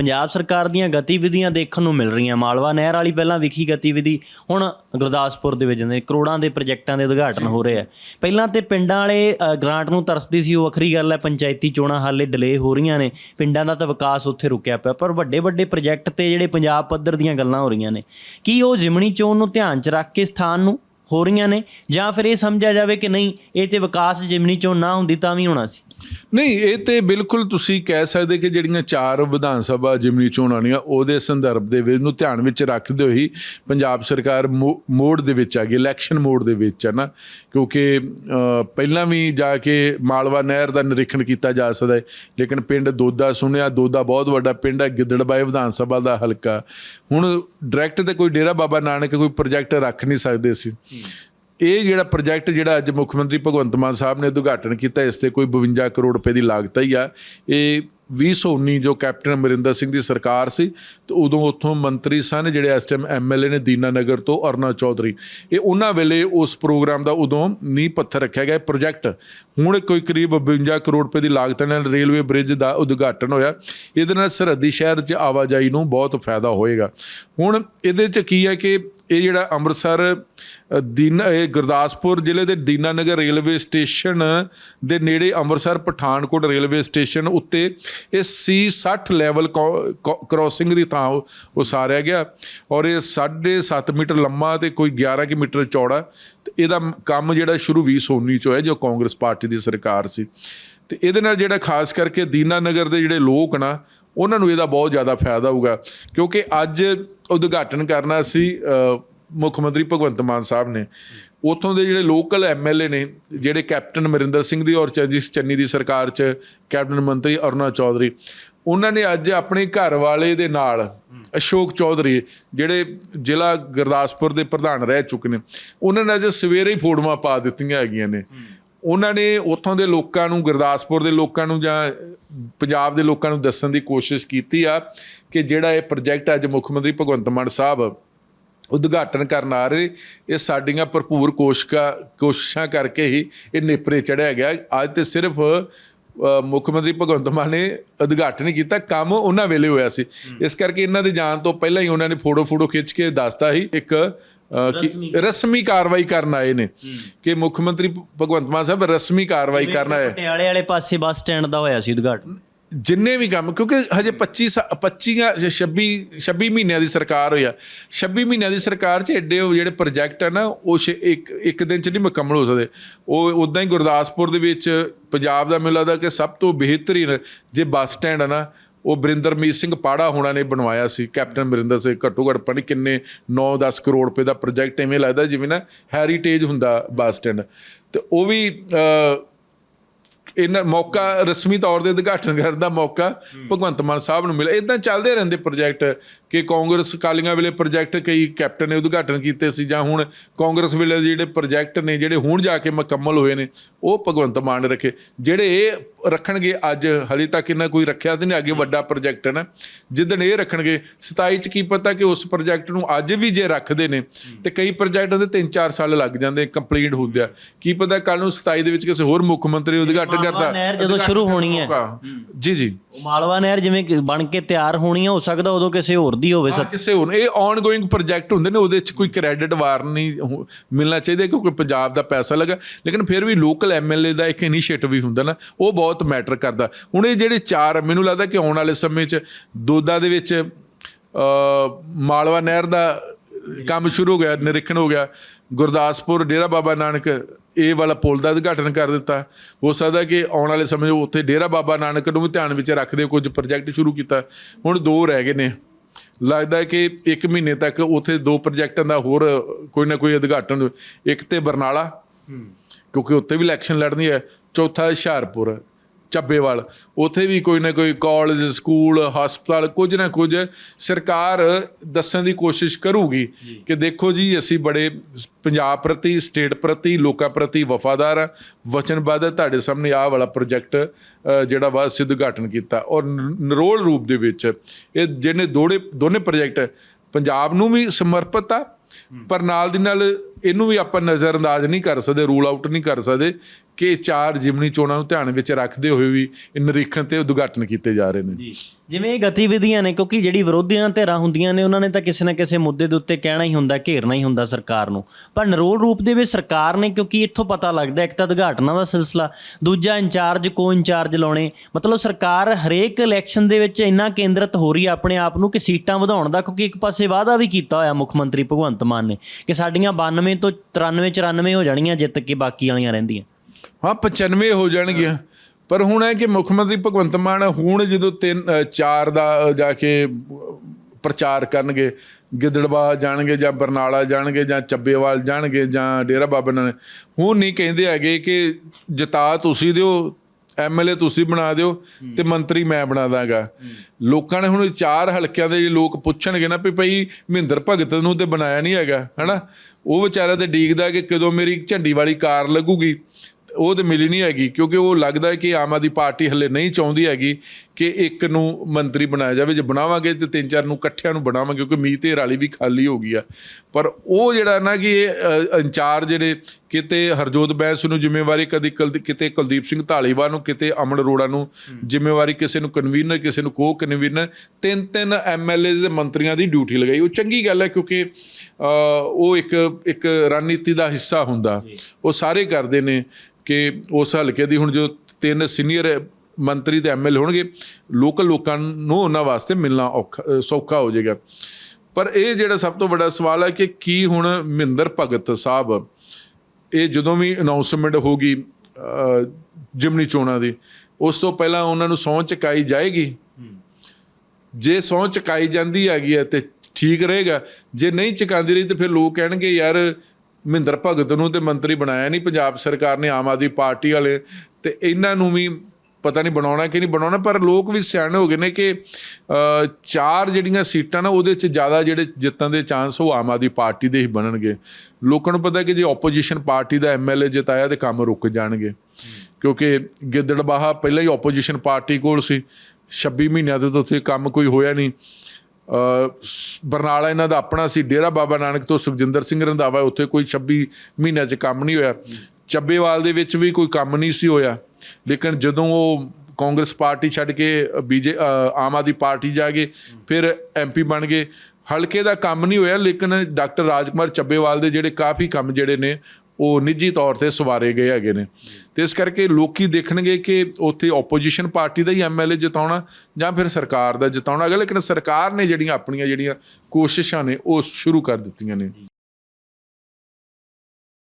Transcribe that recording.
ਪੰਜਾਬ ਸਰਕਾਰ ਦੀਆਂ ਗਤੀਵਿਧੀਆਂ ਦੇਖਣ ਨੂੰ ਮਿਲ ਰਹੀਆਂ। ਮਾਲਵਾ ਨਹਿਰ ਵਾਲੀ ਪਹਿਲਾਂ ਵਿਖੀ ਗਤੀਵਿਧੀ ਹੁਣ ਗੁਰਦਾਸਪੁਰ ਦੇ ਵਿੱਚ ਨੇ ਕਰੋੜਾਂ ਦੇ ਪ੍ਰੋਜੈਕਟਾਂ ਦੇ ਉਦਘਾਟਨ ਹੋ ਰਹੇ ਆ ਪਹਿਲਾਂ ਤੇ ਪਿੰਡਾਂ ਵਾਲੇ ਗ੍ਰਾਂਟ ਨੂੰ ਤਰਸਦੀ ਸੀ ਉਹ ਵੱਖਰੀ ਗੱਲ ਹੈ ਪੰਚਾਇਤੀ ਚੋਣਾਂ ਹਾਲੇ ਡਿਲੇ ਹੋ ਰਹੀਆਂ ਨੇ। ਪਿੰਡਾਂ ਦਾ ਤਾਂ ਵਿਕਾਸ ਉੱਥੇ ਰੁਕਿਆ ਪਿਆ ਪਰ ਵੱਡੇ ਵੱਡੇ ਪ੍ਰੋਜੈਕਟ ਤੇ ਜਿਹੜੇ ਪੰਜਾਬ ਪੱਧਰ ਦੀਆਂ ਗੱਲਾਂ ਹੋ ਰਹੀਆਂ ਨੇ ਕੀ ਉਹ ਜਿਮਣੀ ਚੋਣ ਨੂੰ ਧਿਆਨ 'ਚ ਰੱਖ ਕੇ ਸਥਾਨ ਨੂੰ ਹੋ ਰਹੀਆਂ ਨੇ ਜਾਂ ਫਿਰ ਇਹ ਸਮਝਿਆ ਜਾਵੇ ਕਿ ਨਹੀਂ, ਇਹ ਤੇ ਵਿਕਾਸ ਜਿਮਨੀ ਚੋਣ ਨਾ ਹੁੰਦੀ ਤਾਂ ਵੀ ਹੋਣਾ ਸੀ। ਨਹੀਂ, ਇਹ ਤੇ ਬਿਲਕੁਲ ਤੁਸੀਂ ਕਹਿ ਸਕਦੇ ਕਿ ਜਿਹੜੀਆਂ ਚਾਰ ਵਿਧਾਨ ਸਭਾ ਜਿਮਨੀ ਚੋਣਾਂ ਨੇ ਉਹਦੇ ਸੰਦਰਭ ਦੇ ਵਿੱਚ ਨੂੰ ਧਿਆਨ ਵਿੱਚ ਰੱਖਦੇ ਹੋਈ ਪੰਜਾਬ ਸਰਕਾਰ ਮੋ- ਮੋਡ ਦੇ ਵਿੱਚ ਆ ਗਈ, ਇਲੈਕਸ਼ਨ ਮੋਡ ਦੇ ਵਿੱਚ ਹੈ ਨਾ। ਕਿਉਂਕਿ ਪਹਿਲਾਂ ਵੀ ਜਾ ਕੇ ਮਾਲਵਾ ਨਹਿਰ ਦਾ ਨਿਰੀਖਣ ਕੀਤਾ ਜਾ ਸਕਦਾ ਹੈ, ਲੇਕਿਨ ਪਿੰਡ ਦੋਦਾ ਸੁਣਿਆ, ਦੋਦਾ ਬਹੁਤ ਵੱਡਾ ਪਿੰਡ ਹੈ ਗਿੱਦੜਬਾਈ ਵਿਧਾਨ ਸਭਾ ਦਾ ਹਲਕਾ। ਹੁਣ ਡਾਇਰੈਕਟ ਤੇ ਕੋਈ ਡੇਰਾ ਬਾਬਾ ਨਾਨਕ ਕੋਈ ਪ੍ਰੋਜੈਕਟ ਰੱਖ ਨਹੀਂ ਸਕਦੇ ਸੀ ਇਹ ਜਿਹੜਾ ਪ੍ਰੋਜੈਕਟ ਜਿਹੜਾ ਅੱਜ ਮੁੱਖ ਮੰਤਰੀ ਭਗਵੰਤ ਮਾਨ ਸਾਹਿਬ ਨੇ ਉਦਘਾਟਨ ਕੀਤਾ, ਇਸ ਤੇ ਕੋਈ 52 ਕਰੋੜ ਰੁਪਏ ਦੀ ਲਾਗਤ ਹੀ ਆ। ਇਹ 2019 ਜੋ ਕੈਪਟਨ ਅਮਰਿੰਦਰ ਸਿੰਘ ਦੀ ਸਰਕਾਰ ਸੀ, ਤੇ ਉਦੋਂ ਉੱਥੋਂ ਮੰਤਰੀ ਸਨ ਜਿਹੜੇ ਇਸ ਟਾਈਮ ਐਮਐਲਏ ਨੇ ਦੀਨਾ ਨਗਰ ਤੋਂ ਅਰਨਾ ਚੌਧਰੀ। ਇਹ ਉਹਨਾਂ ਵੇਲੇ ਉਸ ਪ੍ਰੋਗਰਾਮ ਦਾ ਉਦੋਂ ਨੀਂਹ ਪੱਥਰ ਰੱਖਿਆ ਗਿਆ ਪ੍ਰੋਜੈਕਟ। ਹੁਣ ਕੋਈ ਕਰੀਬ 52 ਕਰੋੜ ਰੁਪਏ ਦੀ ਲਾਗਤ ਨਾਲ ਰੇਲਵੇ ਬ੍ਰਿਜ ਦਾ ਉਦਘਾਟਨ ਹੋਇਆ। ਇਹਦੇ ਨਾਲ ਸਰਹੱਦੀ ਸ਼ਹਿਰ 'ਚ ਆਵਾਜਾਈ ਨੂੰ ਬਹੁਤ ਫਾਇਦਾ ਹੋਏਗਾ। ਹੁਣ ਇਹਦੇ 'ਚ ਕੀ ਹੈ ਕਿ ਇਹ ਜਿਹੜਾ ਅੰਮ੍ਰਿਤਸਰ ਅ, ਦੀਨ ਇਹ ਗੁਰਦਾਸਪੁਰ ਜ਼ਿਲ੍ਹੇ ਦੇ ਦੀਨਾ ਨਗਰ ਰੇਲਵੇ ਸਟੇਸ਼ਨ ਦੇ ਨੇੜੇ ਅੰਮ੍ਰਿਤਸਰ ਪਠਾਨਕੋਟ ਰੇਲਵੇ ਸਟੇਸ਼ਨ ਉੱਤੇ ਇਹ C60 ਲੈਵਲ ਕ੍ਰਾਸਿੰਗ ਦੀ ਥਾਂ ਉਹ ਉਸਾਰਿਆ ਗਿਆ ਔਰ ਇਹ 7.5 ਮੀਟਰ ਲੰਮਾ ਤੇ ਕੋਈ 11 ਕਿ ਮੀਟਰ ਚੌੜਾ ਤੇ ਇਹਦਾ ਕੰਮ ਜਿਹੜਾ ਸ਼ੁਰੂ 2019 ਚ ਹੋਇਆ ਜੋ ਕਾਂਗਰਸ ਪਾਰਟੀ ਦੀ ਸਰਕਾਰ ਸੀ। ਤੇ ਇਹਦੇ ਨਾਲ ਜਿਹੜਾ ਖਾਸ ਕਰਕੇ ਦੀਨਾ ਨਗਰ ਦੇ ਜਿਹੜੇ ਲੋਕ ਨਾ, ਉਹਨਾਂ ਨੂੰ ਇਹਦਾ ਬਹੁਤ ਜ਼ਿਆਦਾ ਫਾਇਦਾ ਹੋਊਗਾ। ਕਿਉਂਕਿ ਅੱਜ ਉਦਘਾਟਨ ਕਰਨਾ ਸੀ ਮੁੱਖ ਮੰਤਰੀ ਭਗਵੰਤ ਮਾਨ ਸਾਹਿਬ ਨੇ। ਉਥੋਂ ਦੇ ਜਿਹੜੇ ਲੋਕਲ ਐਮਐਲਏ ਨੇ, ਜਿਹੜੇ ਕੈਪਟਨ ਅਮਰਿੰਦਰ ਸਿੰਘ ਦੀ ਔਰ ਚੰਜੀਸ ਚੰਨੀ ਦੀ ਸਰਕਾਰ 'ਚ ਕੈਬਨਿਟ ਮੰਤਰੀ ਅਰੁਣਾ ਚੌਧਰੀ, ਉਹਨਾਂ ਨੇ ਅੱਜ ਆਪਣੇ ਘਰ ਵਾਲੇ ਦੇ ਨਾਲ ਅਸ਼ੋਕ ਚੌਧਰੀ, ਜਿਹੜੇ ਜ਼ਿਲ੍ਹਾ ਗੁਰਦਾਸਪੁਰ ਦੇ ਪ੍ਰਧਾਨ ਰਹਿ ਚੁੱਕੇ ਨੇ, ਉਹਨਾਂ ਨੇ ਅੱਜ ਸਵੇਰੇ ਹੀ ਫੋਟੋਆਂ ਪਾ ਦਿੱਤੀਆਂ ਹੈਗੀਆਂ ਨੇ। ਉਹਨਾਂ ਨੇ ਉੱਥੋਂ ਦੇ ਲੋਕਾਂ ਨੂੰ ਗੁਰਦਾਸਪੁਰ ਦੇ ਲੋਕਾਂ ਨੂੰ ਜਾਂ ਪੰਜਾਬ ਦੇ ਲੋਕਾਂ ਨੂੰ ਦੱਸਣ ਦੀ ਕੋਸ਼ਿਸ਼ ਕੀਤੀ ਆ ਕਿ ਜਿਹੜਾ ਇਹ ਪ੍ਰੋਜੈਕਟ ਅੱਜ ਮੁੱਖ ਮੰਤਰੀ ਭਗਵੰਤ ਮਾਨ ਸਾਹਿਬ ਉਦਘਾਟਨ ਕਰਨ ਆ ਰਹੇ ਇਹ ਸਾਡੀਆਂ ਭਰਪੂਰ ਕੋਸ਼ਿਸ਼ਾਂ ਕੋਸ਼ਿਸ਼ਾਂ ਕਰਕੇ ਹੀ ਇਹ ਨੇਪਰੇ ਚੜਿਆ ਗਿਆ। ਅੱਜ ਤੇ ਸਿਰਫ ਮੁੱਖ ਮੰਤਰੀ ਭਗਵੰਤ ਮਾਨ ਨੇ ਉਦਘਾਟਨ ਕੀਤਾ ਕੰਮ ਉਹਨਾਂ ਵੇਲੇ ਹੋਇਆ ਸੀ। ਇਸ ਕਰਕੇ ਇਹਨਾਂ ਦੇ ਜਾਣ ਤੋਂ ਪਹਿਲਾਂ ਹੀ ਉਹਨਾਂ ਨੇ ਫੋਟੋ ਫੋਟੋ ਖਿੱਚ ਕੇ ਦੱਸਤਾ ਸੀ ਇੱਕ ਕਿ ਰਸਮੀ ਕਾਰਵਾਈ ਕਰਨ ਆਏ ਨੇ। ਕਿ ਮੁੱਖ ਮੰਤਰੀ ਭਗਵੰਤ ਮਾਨ ਸਾਹਿਬ ਰਸਮੀ ਕਾਰਵਾਈ ਕਰਨ ਆਏ। ਪਟਿਆਲੇ ਵਾਲੇ ਪਾਸੇ ਬੱਸ ਸਟੈਂਡ ਦਾ ਹੋਇਆ ਸੀ ਉਦਘਾਟਨ। ਜਿੰਨੇ ਵੀ ਕੰਮ ਕਿਉਂਕਿ ਹਜੇ 25 ਸਾ- 25 ਜਾਂ 26 26 ਮਹੀਨਿਆਂ ਦੀ ਸਰਕਾਰ ਹੋਈ ਆ। 26 ਮਹੀਨਿਆਂ ਦੀ ਸਰਕਾਰ 'ਚ ਐਡੇ ਉਹ ਜਿਹੜੇ ਪ੍ਰੋਜੈਕਟ ਆ ਨਾ ਉਹ ਇੱਕ ਇੱਕ ਦਿਨ 'ਚ ਨਹੀਂ ਮੁਕੰਮਲ ਹੋ ਸਕਦੇ। ਉਹ ਉਦਾਂ ਹੀ ਗੁਰਦਾਸਪੁਰ ਦੇ ਵਿੱਚ ਪੰਜਾਬ ਦਾ ਮੈਨੂੰ ਲੱਗਦਾ ਕਿ ਸਭ ਤੋਂ ਬਿਹਤਰੀਨ ਜੇ ਬੱਸ ਸਟੈਂਡ ਆ ਨਾ ਉਹ ਬਰਿੰਦਰਮੀਤ ਸਿੰਘ ਪਾੜਾ ਹੋਣਾ ਨੇ ਬਣਵਾਇਆ ਸੀ। ਕੈਪਟਨ ਬਰਿੰਦਰ ਸਿੰਘ ਘੱਟੋ ਘੱਟ ਪਤਾ ਨਹੀਂ ਕਿੰਨੇ 9-10 ਕਰੋੜ ਰੁਪਏ ਦਾ ਪ੍ਰੋਜੈਕਟ ਐਵੇਂ ਲੱਗਦਾ ਜਿਵੇਂ ਨਾ ਹੈਰੀਟੇਜ ਹੁੰਦਾ ਬੱਸ ਸਟੈਂਡ। ਤੇ ਉਹ ਵੀ ਇਹਨਾਂ ਮੌਕਾ ਰਸਮੀ ਤੌਰ ਤੇ ਉਦਘਾਟਨ ਕਰਨ ਦਾ ਮੌਕਾ ਭਗਵੰਤ ਮਾਨ ਸਾਹਿਬ ਨੂੰ ਮਿਲਿਆ। ਇਦਾਂ ਚੱਲਦੇ ਰਹਿੰਦੇ ਪ੍ਰੋਜੈਕਟ ਕਿ ਕਾਂਗਰਸ ਕਾਲੀਆਂ ਵੇਲੇ ਪ੍ਰੋਜੈਕਟ ਕਈ ਕੈਪਟਨ ਨੇ ਉਦਘਾਟਨ ਕੀਤੇ ਸੀ ਜਾਂ ਹੁਣ ਕਾਂਗਰਸ ਵੇਲੇ ਜਿਹੜੇ ਪ੍ਰੋਜੈਕਟ ਨੇ ਜਿਹੜੇ ਹੁਣ ਜਾ ਕੇ ਮੁਕੰਮਲ ਹੋਏ ਨੇ ਉਹ ਭਗਵੰਤ ਮਾਨ ਨੇ ਰੱਖੇ। ਜਿਹੜੇ ਇਹ ਰੱਖਣਗੇ ਅੱਜ ਹਲੇ ਤੱਕ ਇਹਨਾਂ ਕੋਈ ਰੱਖਿਆ ਤੇ ਨਹੀਂ ਅੱਗੇ ਵੱਡਾ ਪ੍ਰੋਜੈਕਟ ਹੈ ਨਾ। ਜਿੱਦਣ ਇਹ ਰੱਖਣਗੇ 27 ਚ ਕੀ ਪਤਾ ਕਿ ਉਸ ਪ੍ਰੋਜੈਕਟ ਨੂੰ ਅੱਜ ਵੀ ਜੇ ਰੱਖਦੇ ਨੇ ਤੇ ਕਈ ਪ੍ਰੋਜੈਕਟ ਦੇ 3-4 ਸਾਲ ਲੱਗ ਜਾਂਦੇ ਕੰਪਲੀਟ ਹੁੰਦੇ ਆ ਕੀ ਪਤਾ ਕੱਲ ਨੂੰ 27 ਦੇ ਵਿੱਚ ਕਿਸੇ ਹੋਰ ਮੁੱਖ ਮੰਤਰੀ ਉਦਘਾਟਨ ਕਰਦਾ। ਨਹਿਰ ਜਦੋਂ ਸ਼ੁਰੂ ਹੋਣੀ ਹੈ। ਜੀ ਜੀ। ਉਹ ਮਾਲਵਾ ਨਹਿਰ ਜਿਵੇਂ ਕਿ ਬਣ ਕੇ ਤਿਆਰ ਹੋਣੀ ਹੈ ਹੋ ਸਕਦਾ ਉਦੋਂ ਕਿਸੇ ਹੋਰ ਦੀ ਹੋਵੇ ਹਾਂ, ਕਿਸੇ ਹੋਰ। ਇਹ ਆਨਗੋਇੰਗ ਪ੍ਰੋਜੈਕਟ ਹੁੰਦੇ ਨੇ ਉਹਦੇ ਚ ਕੋਈ ਕ੍ਰੈਡਿਟ ਵਾਰ ਨਹੀਂ ਹੋ- ਮਿਲਣਾ ਚਾਹੀਦਾ ਕਿਉਂਕਿ ਪੰਜਾਬ ਦਾ ਪੈਸਾ ਲੱਗਾ। ਲੇਕਿਨ ਫਿਰ ਵੀ ਲੋਕਲ ਐਮਐਲਏ ਦਾ ਇੱਕ ਇਨੀਸ਼ੀਏਟਿਵ ਵੀ ਹੁੰਦਾ ਨਾ ਉਹ ਬਹੁਤ ਮੈਟਰ ਕਰਦਾ। ਹੁਣ ਇਹ ਜਿਹੜੇ ਚਾਰ ਮੈਨੂੰ ਲੱਗਦਾ ਕਿ ਆਉਣ ਵਾਲੇ ਸਮੇਂ ਚ ਦੋਦਾ ਦੇ ਵਿੱਚ ਅ ਮਾਲਵਾ ਨਹਿਰ ਦਾ ਕੰਮ ਸ਼ੁਰੂ ਹੋ ਗਿਆ ਨਿਰੀਖਣ ਹੋ ਗਿਆ। ਗੁਰਦਾਸਪੁਰ ਡੇਰਾ ਬਾਬਾ ਨਾਨਕ ਇਹ ਵਾਲਾ ਪੁਲ ਦਾ ਉਦਘਾਟਨ ਕਰ ਦਿੱਤਾ। ਹੋ ਸਕਦਾ ਕਿ ਆਉਣ ਵਾਲੇ ਸਮੇਂ ਉੱਥੇ ਡੇਰਾ ਬਾਬਾ ਨਾਨਕ ਨੂੰ ਵੀ ਧਿਆਨ ਵਿੱਚ ਰੱਖਦੇ ਕੁਝ ਪ੍ਰੋਜੈਕਟ ਸ਼ੁਰੂ ਕੀਤਾ। ਹੁਣ ਦੋ ਰਹਿ ਗਏ ਨੇ। ਲੱਗਦਾ ਕਿ 1 ਮਹੀਨੇ ਤੱਕ ਉੱਥੇ ਦੋ ਪ੍ਰੋਜੈਕਟਾਂ ਦਾ ਹੋਰ ਕੋਈ ਨਾ ਕੋਈ ਉਦਘਾਟਨ ਇੱਕ ਤੇ ਬਰਨਾਲਾ ਕਿਉਂਕਿ ਉੱਥੇ ਵੀ ਇਲੈਕਸ਼ਨ ਲੜਨੀ ਹੈ। ਚੌਥਾ ਹੁਸ਼ਿਆਰਪੁਰ। ਚੱਬੇਵਾਲ। ਉੱਥੇ ਵੀ ਕੋਈ ਨਾ ਕੋਈ ਕਾਲਜ ਸਕੂਲ ਹਸਪਤਾਲ ਕੁਝ ਨਾ ਕੁਝ ਸਰਕਾਰ ਦੱਸਣ ਦੀ ਕੋਸ਼ਿਸ਼ ਕਰੂਗੀ ਕਿ ਦੇਖੋ ਜੀ ਅਸੀਂ ਬੜੇ ਪੰਜਾਬ ਪ੍ਰਤੀ ਸਟੇਟ ਪ੍ਰਤੀ ਲੋਕਾਂ ਪ੍ਰਤੀ ਵਫਾਦਾਰ ਆ। ਵਚਨਬੱਧ ਤੁਹਾਡੇ ਸਾਹਮਣੇ ਆਹ ਵਾਲਾ ਪ੍ਰੋਜੈਕਟ ਜਿਹੜਾ ਵਾ ਅਸੀਂ ਉਦਘਾਟਨ ਕੀਤਾ। ਔਰ ਨਿਰੋਲ ਰੂਪ ਦੇ ਵਿੱਚ ਇਹ ਜਿਹਨੇ ਦੋੜੇ ਦੋਨੇ ਪ੍ਰੋਜੈਕਟ ਪੰਜਾਬ ਨੂੰ ਵੀ ਸਮਰਪਿਤ ਆ ਪਰ ਨਾਲ ਦੀ ਨਾਲ ਇਹਨੂੰ ਵੀ ਆਪਾਂ ਨਜ਼ਰ ਨਹੀਂ ਕਰ ਸਕਦੇ ਰੂਲ ਆਊਟ ਨਹੀਂ ਕਰ ਸਕਦੇ ਕਿ ਚਾਰ ਜਿਮਨੀ ਚੋਣਾਂ ਨੂੰ ਧਿਆਨ ਵਿੱਚ ਰੱਖਦੇ ਹੋਏ ਵੀ ਇਹ ਨਿਰੀਖਣ ਤੇ ਉਦਘਾਟਨ ਕੀਤੇ ਜਾ ਰਹੇ ਨੇ। ਜੀ। ਜਿਵੇਂ ਇਹ ਗਤੀਵਿਧੀਆਂ ਨੇ, ਕਿਉਂਕਿ ਜਿਹੜੀ ਵਿਰੋਧੀਆਂ ਧਿਰਾਂ ਹੁੰਦੀਆਂ ਨੇ, ਉਹਨਾਂ ਨੇ ਤਾਂ ਕਿਸੇ ਨਾ ਕਿਸੇ ਮੁੱਦੇ ਦੇ ਉੱਤੇ ਕਹਿਣਾ ਹੀ ਹੁੰਦਾ, ਘੇਰਨਾ ਹੀ ਹੁੰਦਾ ਸਰਕਾਰ ਨੂੰ। ਪਰ ਨਰੋਲ ਰੂਪ ਦੇ ਵਿੱਚ ਸਰਕਾਰ ਨੇ, ਕਿਉਂਕਿ ਇੱਥੋਂ ਪਤਾ ਲੱਗਦਾ, ਇੱਕ ਤਾਂ ਉਦਘਾਟਨਾਂ ਦਾ ਸਿਲਸਿਲਾ, ਦੂਜਾ ਇੰਚਾਰਜ ਕੋ ਇੰਚਾਰਜ ਲਾਉਣੇ। ਮਤਲਬ ਸਰਕਾਰ ਹਰੇਕ ਇਲੈਕਸ਼ਨ ਦੇ ਵਿੱਚ ਇੰਨਾ ਕੇਂਦਰਿਤ ਹੋ ਰਹੀ ਹੈ ਆਪਣੇ ਆਪ ਨੂੰ ਕਿ ਸੀਟਾਂ ਵਧਾਉਣ ਦਾ, ਕਿਉਂਕਿ ਇੱਕ ਪਾਸੇ ਵਾਅਦਾ ਵੀ ਕੀਤਾ ਹੋਇਆ ਮੁੱਖ ਮੰਤਰੀ ਭਗਵੰਤ ਮਾਨ ਨੇ, ਕਿ ਸਾਡੀਆਂ 92 ਤੋਂ 93 94 ਹੋ ਜਾਣੀਆਂ ਜਿੱਤ ਕੇ ਬਾਕੀ ਵਾਲੀਆਂ ਰਹਿੰਦੀਆਂ। ਹਾਂ 95 ਹੋ ਜਾਣਗੀਆਂ। ਪਰ ਹੁਣ ਹੈ ਕਿ ਮੁੱਖ ਮੰਤਰੀ ਭਗਵੰਤ ਮਾਨ ਹੁਣ ਜਦੋਂ ਤਿੰਨ ਅ, ਚਾਰ ਦਾ ਜਾ ਕੇ ਪ੍ਰਚਾਰ ਕਰਨਗੇ ਗਿੱਦੜਵਾ ਜਾਣਗੇ ਜਾਂ ਬਰਨਾਲਾ ਜਾਣਗੇ ਜਾਂ ਚੱਬੇਵਾਲ ਜਾਣਗੇ ਜਾਂ ਡੇਰਾ ਬਾਬਾ ਨਾਨਕ ਹੁਣ ਨਹੀਂ ਕਹਿੰਦੇ ਹੈਗੇ ਕਿ ਜਿਤਾ ਤੁਸੀਂ ਦਿਓ ਐਮਐਲਏ ਤੁਸੀਂ ਬਣਾ ਦਿਓ ਤੇ ਮੰਤਰੀ ਮੈਂ ਬਣਾ ਦਾਂਗਾ। ਲੋਕਾਂ ਨੇ ਹੁਣ ਚਾਰ ਹਲਕਿਆਂ ਦੇ ਲੋਕ ਪੁੱਛਣਗੇ ਨਾ ਵੀ ਭਈ ਮਹਿੰਦਰ ਭਗਤ ਨੂੰ ਤੇ ਬਣਾਇਆ ਨਹੀਂ ਹੈਗਾ ਹਨਾ? ਉਹ ਵਿਚਾਰਾ ਤੇ ਡੀਕਦਾ ਕਿ ਕਦੋਂ ਮੇਰੀ ਝੰਡੀ ਵਾਲੀ ਕਾਰ ਲੱਗੂਗੀ। ਉਹ ਤੇ ਮਿਲੀ ਨਹੀਂ ਹੈਗੀ ਕਿਉਂਕਿ ਉਹ ਲੱਗਦਾ ਹੈ ਕਿ ਆਮ ਆਦਮੀ ਪਾਰਟੀ ਹੱਲੇ ਨਹੀਂ ਚਾਹੁੰਦੀ ਹੈਗੀ ਕਿ ਇੱਕ ਨੂੰ ਮੰਤਰੀ ਬਣਾਇਆ ਜਾਵੇ। ਜੇ ਬਣਾਵਾਂਗੇ ਤੇ ਤਿੰਨ ਚਾਰ ਨੂੰ ਇਕੱਠਿਆਂ ਨੂੰ ਬਣਾਵਾਂਗੇ ਕਿਉਂਕਿ ਮੀਤ ਧੇਰ ਵਾਲੀ ਵੀ ਖਾਲੀ ਹੋ ਗਈ ਆ। ਪਰ ਉਹ ਜਿਹੜਾ ਨਾ ਕਿ ਇਹ ਅ, ਇੰਚਾਰਜ ਜਿਹੜੇ ਕਿਤੇ ਹਰਜੋਤ ਬੈਂਸ ਨੂੰ ਜ਼ਿੰਮੇਵਾਰੀ ਕਦੀ ਕਿਤੇ ਕੁਲਦੀਪ ਸਿੰਘ ਢਾਲੀਵਾਲ ਨੂੰ ਕਿਤੇ ਅਮਨ ਅਰੋੜਾ ਨੂੰ ਜ਼ਿੰਮੇਵਾਰੀ ਕਿਸੇ ਨੂੰ ਕਨਵੀਨਰ ਕਿਸੇ ਨੂੰ ਕੋ ਕਨਵੀਨਰ ਤਿੰਨ ਤਿੰਨ ਐਮਐਲਏ ਦੇ ਮੰਤਰੀਆਂ ਦੀ ਡਿਊਟੀ ਲਗਾਈ। ਉਹ ਚੰਗੀ ਗੱਲ ਹੈ ਕਿਉਂਕਿ ਉਹ ਇੱਕ ਇੱਕ ਰਣਨੀਤੀ ਦਾ ਹਿੱਸਾ ਹੁੰਦਾ। ਉਹ ਸਾਰੇ ਕਰਦੇ ਨੇ ਕਿ ਉਸ ਹਲਕੇ ਦੀ ਹੁਣ ਜੋ ਤਿੰਨ ਸੀਨੀਅਰ ਮੰਤਰੀ ਤੇ ਐਮਐਲ ਹੋਣਗੇ ਲੋਕਲ ਲੋਕਾਂ ਨੂੰ ਉਹਨਾਂ ਵਾਸਤੇ ਮਿਲਣਾ ਔਖਾ ਸੌਖਾ ਹੋ ਜਾਏਗਾ। ਪਰ ਇਹ ਜਿਹੜਾ ਸਭ ਤੋਂ ਵੱਡਾ ਸਵਾਲ ਹੈ ਕਿ ਕੀ ਹੁਣ ਮਹਿੰਦਰ ਭਗਤ ਸਾਹਿਬ ਇਹ ਜਦੋਂ ਵੀ ਅਨਾਉਂਸਮੈਂਟ ਹੋਗੀ ਅ, ਜਿਮਨੀ ਚੋਣਾਂ ਦੀ ਉਸ ਤੋਂ ਪਹਿਲਾਂ ਉਹਨਾਂ ਨੂੰ ਸਹੁੰ ਚੁਕਾਈ ਜਾਏਗੀ? ਜੇ ਸਹੁੰ ਚੁਕਾਈ ਜਾਂਦੀ ਹੈਗੀ ਹੈ ਤੇ ਠੀਕ ਰਹੇਗਾ ਜੇ ਨਹੀਂ ਚੁਕਾਉਂਦੀ ਰਹੀ ਤੇ ਫਿਰ ਲੋਕ ਕਹਿਣਗੇ ਯਾਰ ਮਹਿੰਦਰ ਭਗਤ ਨੂੰ ਤੇ ਮੰਤਰੀ ਬਣਾਇਆ ਨਹੀਂ, ਪੰਜਾਬ ਸਰਕਾਰ ਨੇ ਆਮ ਆਦਮੀ ਪਾਰਟੀ ਵਾਲੇ ਤੇ ਇਹਨਾਂ ਨੂੰ ਵੀ ਪਤਾ ਨਹੀਂ ਬਣਾਉਣਾ ਕਿ ਨਹੀਂ ਬਣਾਉਣਾ, ਪਰ ਲੋਕ ਵੀ ਸਿਆਣੇ ਹੋ ਗਏ ਨੇ ਕਿ ਚਾਰ ਜਿਹੜੀਆਂ ਸੀਟਾਂ ਨਾ ਉਹਦੇ 'ਚ ਜ਼ਿਆਦਾ ਜਿਹੜੇ ਜਿੱਤਣ ਦੇ ਚਾਂਸ ਉਹ ਆਮ ਆਦਮੀ ਪਾਰਟੀ ਦੇ ਹੀ ਬਣਨਗੇ। ਲੋਕਾਂ ਨੂੰ ਪਤਾ ਕਿ ਜੇ ਆਪੋਜੀਸ਼ਨ ਪਾਰਟੀ ਦਾ ਐਮਐਲਏ ਜਿਤਾਇਆ ਤੇ ਕੰਮ ਰੁਕ ਜਾਣਗੇ। ਕਿਉਂਕਿ ਗਿੱਦੜਬਾਹਾ ਪਹਿਲਾਂ ਹੀ ਆਪੋਜੀਸ਼ਨ ਪਾਰਟੀ ਕੋਲ ਸੀ 26 ਮਹੀਨਿਆਂ ਤੋਂ ਤਾਂ ਉੱਥੇ ਕੰਮ ਕੋਈ ਹੋਇਆ ਨਹੀਂ। ਬਰਨਾਲਾ ਇਹਨਾਂ ਦਾ ਆਪਣਾ ਸੀ, ਡੇਰਾ ਬਾਬਾ ਨਾਨਕ ਤੋਂ ਸੁਖਜਿੰਦਰ ਸਿੰਘ ਰੰਧਾਵਾ, ਉੱਥੇ ਕੋਈ 26 ਮਹੀਨਿਆਂ 'ਚ ਕੰਮ ਨਹੀਂ ਹੋਇਆ। ਚੱਬੇਵਾਲ ਦੇ ਵਿੱਚ ਵੀ ਕੋਈ ਕੰਮ ਨਹੀਂ ਸੀ ਹੋਇਆ। ਲੇਕਿਨ ਜਦੋਂ ਉਹ ਕਾਂਗਰਸ ਪਾਰਟੀ ਛੱਡ ਕੇ, ਬੀਜੇ ਆਮ ਆਦਮੀ ਪਾਰਟੀ ਜਾ ਗਏ, ਫਿਰ ਐਮਪੀ ਬਣ ਗਏ। ਹਲਕੇ ਦਾ ਕੰਮ ਨਹੀਂ ਹੋਇਆ, ਲੇਕਿਨ ਡਾਕਟਰ ਰਾਜਕੁਮਾਰ ਚੱਬੇਵਾਲ ਦੇ ਜਿਹੜੇ ਕਾਫੀ ਕੰਮ ਜਿਹੜੇ ਨੇ ਉਹ ਨਿੱਜੀ ਤੌਰ ਤੇ ਸਵਾਰੇ ਗਏ ਹੈਗੇ ਨੇ। ਤੇ ਇਸ ਕਰਕੇ ਲੋਕੀ ਦੇਖਣਗੇ ਕਿ ਉੱਥੇ ਆਪੋਜੀਸ਼ਨ ਪਾਰਟੀ ਦਾ ਹੀ ਐਮਐਲਏ ਜਿਤਾਉਣਾ ਜਾਂ ਫਿਰ ਸਰਕਾਰ ਦਾ ਜਿਤਾਉਣਾ। ਹੈਗਾ ਲੇਕਿਨ ਸਰਕਾਰ ਨੇ ਜਿਹੜੀਆਂ ਆਪਣੀਆਂ ਜਿਹੜੀਆਂ ਕੋਸ਼ਿਸ਼ਾਂ ਨੇ, ਉਹ ਸ਼ੁਰੂ ਕਰ ਦਿੱਤੀਆਂ ਨੇ।